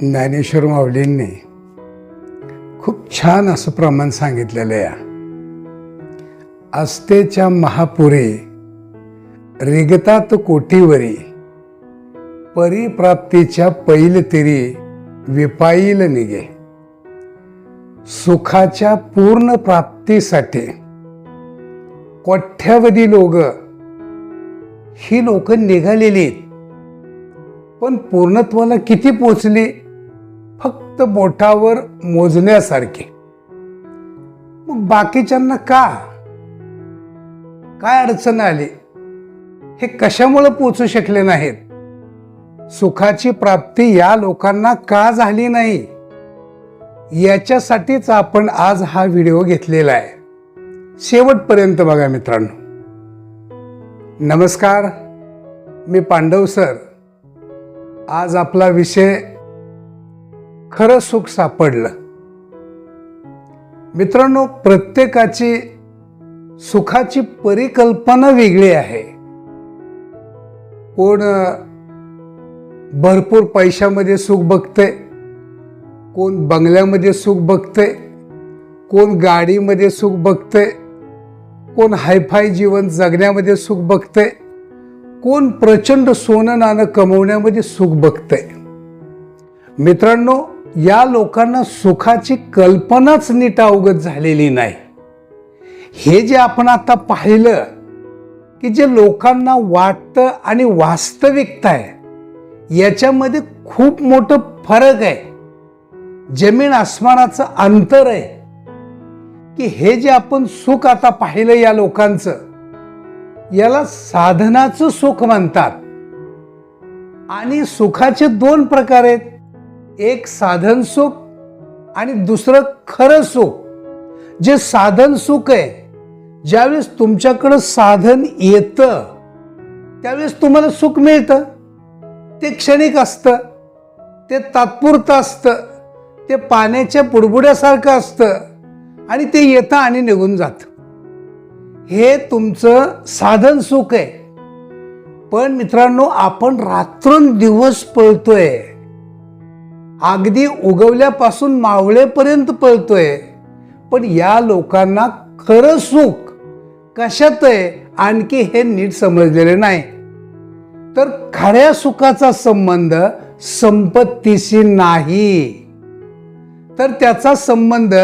ज्ञानेश्वर माऊलींनी खूप छान असं प्रमाण सांगितलेलं आहे. आस्थेच्या महापुरे रिगतात कोटीवरी परिप्राप्तीच्या पैल तिरी विपाईल निघे. सुखाच्या पूर्ण प्राप्तीसाठी कोठ्यावधी लोक ही लोक निघालेली आहेत. पण पूर्णत्वाला किती पोचली? फक्त मोजण्यासारखे. मग बाकीच्यांना का? काय अडचण आली? हे कशामुळे पोचू शकले नाहीत? सुखाची प्राप्ती या लोकांना का झाली नाही? याच्यासाठीच आपण आज हा व्हिडिओ घेतलेला आहे. शेवटपर्यंत बघा मित्रांनो. नमस्कार. मी पांडव सर. आज आपला विषय खरं सुख सापडलं. मित्रांनो प्रत्येकाची सुखाची परिकल्पना वेगळी आहे. कोण भरपूर पैशामध्ये सुख बघते कोण बंगल्यामध्ये सुख बघतंय कोण गाडीमध्ये सुख बघतंय कोण हायफाय जीवन जगण्यामध्ये सुख बघते कोण प्रचंड सोनं नाणं कमवण्यामध्ये सुख बघतंय. मित्रांनो या लोकांना सुखाची कल्पनाच नीट अवगत झालेली नाही. हे जे आपण आता पाहिलं की जे लोकांना वाटतं आणि वास्तविकता आहे याच्यामध्ये खूप मोठं फरक आहे. जमीन आसमानाचं अंतर आहे. की हे जे आपण सुख आता पाहिलं या लोकांचं याला साधनाचं सुख म्हणतात. आणि सुखाचे दोन प्रकार आहेत. एक साधन सुख आणि दुसरं खरं सुख. जे साधन सुख आहे ज्यावेळेस तुमच्याकडं साधन येतं त्यावेळेस तुम्हाला सुख मिळतं. ते क्षणिक असतं ते तात्पुरतं असतं ते पाण्याच्या बुडबुड्यासारखं असतं आणि ते येतं आणि निघून जातं. हे तुमचं साधन सुख आहे. पण मित्रांनो आपण रात्रंदिवस पळतोय. अगदी उगवल्यापासून मावळेपर्यंत पळतोय. पण या लोकांना खरं सुख कशात आहे आणखी हे नीट समजलेले नाही. तर खऱ्या सुखाचा संबंध संपत्तीशी नाही. तर त्याचा संबंध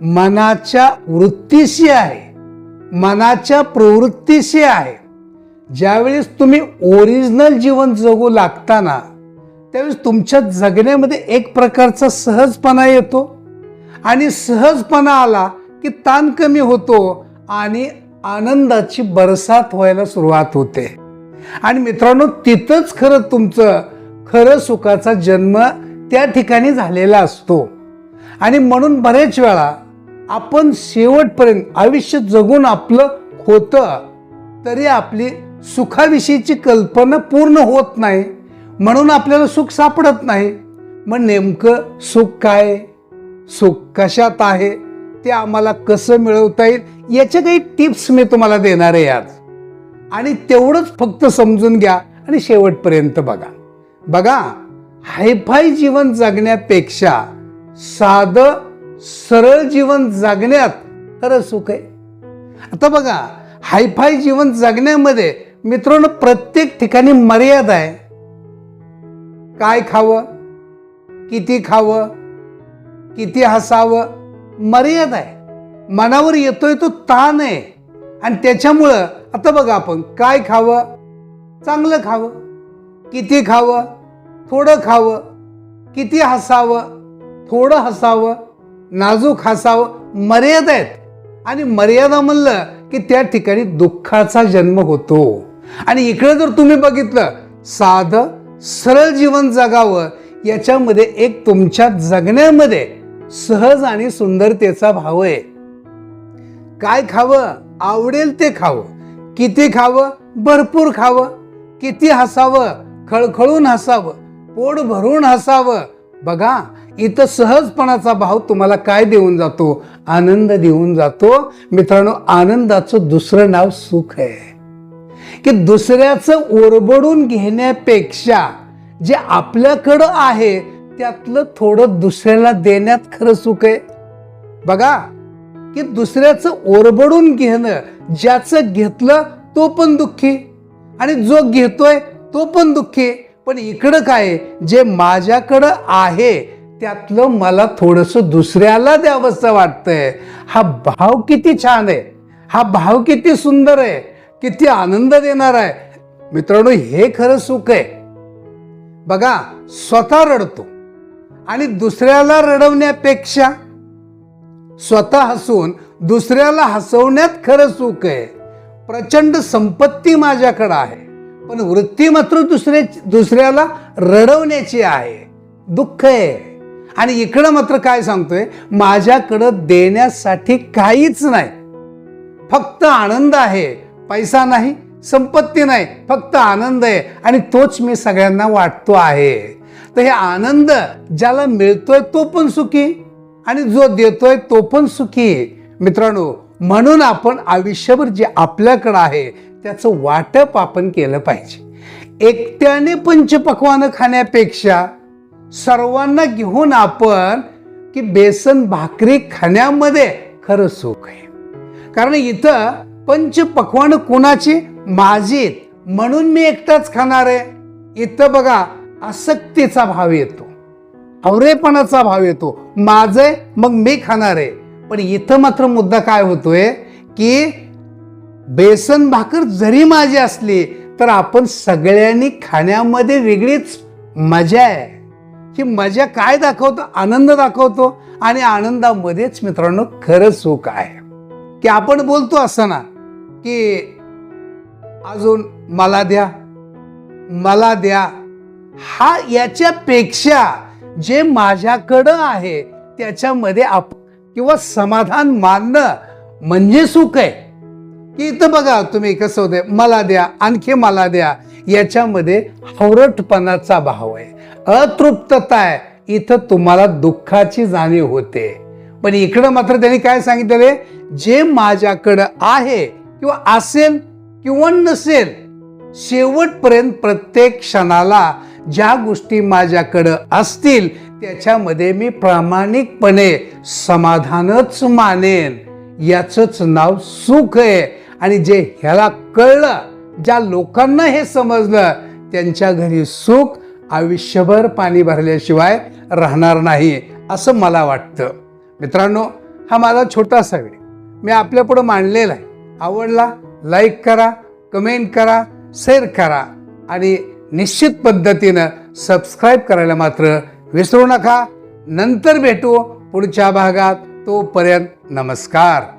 मनाच्या वृत्तीशी आहे. मनाच्या प्रवृत्तीशी आहे. ज्यावेळेस तुम्ही ओरिजिनल जीवन जगू लागताना त्यावेळेस तुमच्या जगण्यामध्ये एक प्रकारचा सहजपणा येतो आणि सहजपणा आला की ताण कमी होतो आणि आनंदाची बरसात व्हायला सुरुवात होते. आणि मित्रांनो तिथंच खरं तुमचं खरं सुखाचा जन्म त्या ठिकाणी झालेला असतो. आणि म्हणून बरेच वेळा आपण शेवटपर्यंत आयुष्य जगून आपलं होतं तरी आपली सुखाविषयीची कल्पना पूर्ण होत नाही. म्हणून आपल्याला सुख सापडत नाही. मग नेमकं सुख काय? सुख कशात आहे? ते आम्हाला कसं मिळवता येईल? याच्या काही टिप्स मी तुम्हाला देणार आहे आज. आणि तेवढंच फक्त समजून घ्या आणि शेवटपर्यंत बघा. बघा हायफाय जीवन जगण्यापेक्षा साधं सरळ जीवन जगण्यात खरं सुख आहे. आता बघा हायफाय जीवन जगण्यामध्ये मित्रांनो प्रत्येक ठिकाणी मर्यादा आहे. काय खावं? किती खावं? किती हसावं? मर्यादा आहे. मनावर येतोय तो ताण आहे. आणि त्याच्यामुळं आता बघा आपण काय खावं? चांगलं खावं. किती खावं? थोडं खावं. किती हसावं? थोडं हसावं. नाजूक हसावं. मर्यादा आहेत. आणि मर्यादा म्हणलं की त्या ठिकाणी दुःखाचा जन्म होतो. आणि इकडे जर तुम्ही बघितलं साधं सरळ जीवन जगावं याच्यामध्ये एक तुमच्या जगण्यामध्ये सहज आणि सुंदरतेचा भाव आहे. काय खावं? आवडेल ते खावं. किती खावं? भरपूर खावं. किती हसावं? खळखळून हसावं. पोट भरून हसावं. बघा इथं सहजपणाचा भाव तुम्हाला काय देऊन जातो? आनंद देऊन जातो. मित्रांनो आनंदाचं दुसरं नाव सुख आहे. की दुसऱ्याचं ओरबडून घेण्यापेक्षा जे आपल्याकडं आहे त्यातलं थोडं दुसऱ्याला देण्यात खरं सुख आहे. बघा की दुसऱ्याचं ओरबडून घेणं ज्याचं घेतलं तो पण दुःखी. आणि जो घेतोय तो पण दुःखी. पण इकडं काय जे माझ्याकडं आहे त्यातलं मला थोडंसं दुसऱ्याला द्यावंसं वाटतंय. हा भाव किती छान आहे. हा भाव किती सुंदर आहे. किती आनंद देणार आहे. मित्रांनो हे खरं सुख आहे. बघा स्वतः रडतो आणि दुसऱ्याला रडवण्यापेक्षा स्वतः हसून दुसऱ्याला हसवण्यात खरं सुख आहे. प्रचंड संपत्ती माझ्याकडं आहे पण वृत्ती मात्र दुसऱ्या दुसऱ्याला रडवण्याची आहे. दुःख आहे. आणि इकडं मात्र काय सांगतोय माझ्याकडं देण्यासाठी काहीच नाही. फक्त आनंद आहे. पैसा नाही संपत्ती नाही फक्त आनंद आहे. आणि तोच मी सगळ्यांना वाटतो आहे. तर हे आनंद ज्याला मिळतोय तो पण सुखी आणि जो देतोय तो पण सुखी. मित्रांनो म्हणून आपण आयुष्यभर जे आपल्याकडं आहे त्याचं वाटप आपण केलं पाहिजे. एकट्याने पंचपक्वानं खाण्यापेक्षा सर्वांना घेऊन आपण की बेसन भाकरी खाण्यामध्ये खरं सुख आहे. कारण इथं पंच पकवान कोणाची? माझे म्हणून मी एकटाच खाणार आहे. इथं बघा आसक्तीचा भाव येतो. अवरेपणाचा भाव येतो. माझं मग मी खाणार आहे. पण इथं मात्र मुद्दा काय होतोय की बेसन भाकर जरी माझी असली तर आपण सगळ्यांनी खाण्यामध्ये वेगळीच मजा आहे. ही मजा काय दाखवतो? आनंद दाखवतो. आणि आनंदामध्येच मित्रांनो खरं सुख आहे. की आपण बोलतो असं ना की अजून मला द्या मला द्या. हा याच्यापेक्षा जे माझ्याकडं आहे त्याच्यामध्ये आप किंवा समाधान मानणं म्हणजे सुख आहे. की इथं बघा तुम्ही कसं होते मला द्या आणखी मला द्या याच्यामध्ये हवरटपणाचा भाव आहे. अतृप्तता आहे. इथं तुम्हाला दुःखाची जाणीव होते. पण इकडं मात्र त्यांनी काय सांगितले जे माझ्याकडं आहे किंवा असेल किंवा नसेल शेवटपर्यंत प्रत्येक क्षणाला ज्या गोष्टी माझ्याकडं असतील त्याच्यामध्ये मी प्रामाणिकपणे समाधानच मानेन. याचंच नाव सुख आहे. आणि जे ह्याला कळलं ज्या लोकांना हे समजलं त्यांच्या घरी सुख आयुष्यभर पाणी भरल्याशिवाय राहणार नाही असं मला वाटतं. मित्रांनो हा माझा छोटासा वेळ मी आपल्यापुढं मांडलेला आहे. आवडला लाईक करा कमेंट करा शेअर करा. आणि निश्चित पद्धतीनं सबस्क्राईब करायला मात्र विसरू नका. नंतर भेटू पुढच्या भागात. तोपर्यंत नमस्कार.